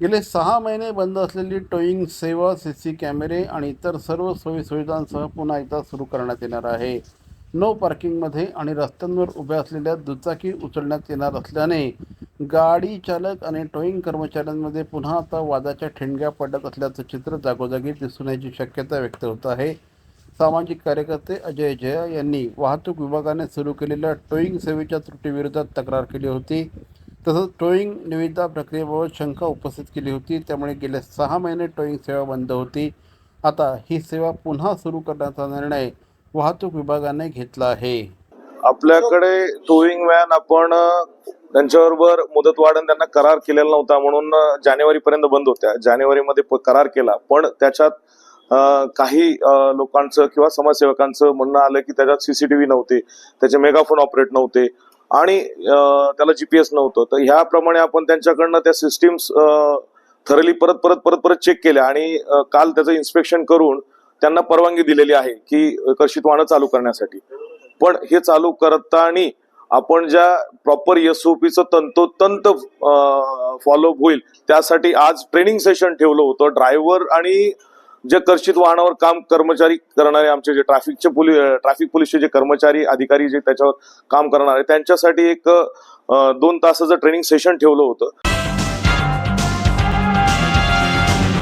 गेले सहा महिने बंद असलेली टोईंग सेवा सी सी कॅमेरे आणि इतर सर्व सोयीसुविधांसह पुन्हा एकदा सुरू करण्यात येणार आहे. नो पार्किंगमध्ये आणि रस्त्यांवर उभ्या असलेल्या दुचाकी उचलण्यात येणार असल्याने गाडी चालक आणि टोईंग कर्मचाऱ्यांमध्ये पुन्हा आता वादाच्या ठिणग्या पडत असल्याचं चित्र जागोजागी दिसून याची शक्यता व्यक्त होत आहे. सामाजिक कार्यकर्ते अजय जया यांनी वाहतूक विभागाने सुरू केलेल्या टोईंग सेवेच्या त्रुटीविरोधात तक्रार केली होती. तसंच टोईंग निविदा प्रक्रियेबाबत शंका उपस्थित केली होती. त्यामुळे गेले सहा महिने टोईंग सेवा बंद होती. आता ही सेवा पुन्हा सुरू करण्याचा निर्णय वाहतूक विभागाने घेतला आहे. आपल्याकडे टोईंग व्हॅन आपण त्यांच्याबरोबर मुदत वाढन त्यांना करार केलेला नव्हता म्हणून जानेवारी पर्यंत बंद होत्या. जानेवारीमध्ये करार केला. पण त्याच्यात काही लोकांचं किंवा समाजसेवकांचं म्हणणं आलं की त्याच्यात सीसीटीव्ही नव्हते. त्याचे मेगाफोन ऑपरेट नव्हते. आणि अ, त्याला जीपीएस नव्हतं. तर ह्याप्रमाणे आपण त्यांच्याकडनं त्या सिस्टीम्स थरली परत परत परत परत चेक केल्या आणि काल त्याचं इन्स्पेक्शन करून त्यांना परवानगी दिलेली आहे की कर्षित वाहनं चालू करण्यासाठी. पण हे चालू करताना आपण ज्या प्रॉपर एसओपीचं तंतोतंत फॉलोअप होईल त्यासाठी आज ट्रेनिंग सेशन ठेवलं होतं. ड्रायव्हर आणि जे कर्षित वाहनावर काम कर्मचारी करणारे आमचे जे ट्रॅफिकचे पोलीस ट्रॅफिक पोलीसचे जे कर्मचारी अधिकारी जे त्याच्यावर काम करणारे त्यांच्यासाठी एक दोन तासाचं ट्रेनिंग सेशन ठेवलं होतं.